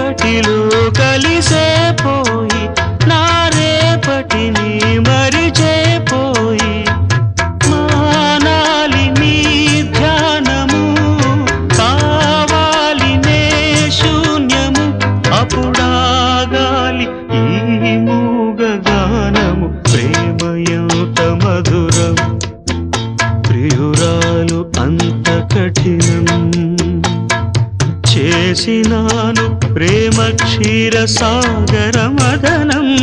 చీకటిలో కలిసే పోయి నా రేపటిని మరిచే పోయి మానాలి నీ ధ్యానము కావాలి నే శూన్యము అప్పుడాగాలి ఈ మూగ గానము ప్రేమయంత మధురం. ప్రియురాలు అంత చేసినాను ప్రేమ క్షీర సాగర మదనం.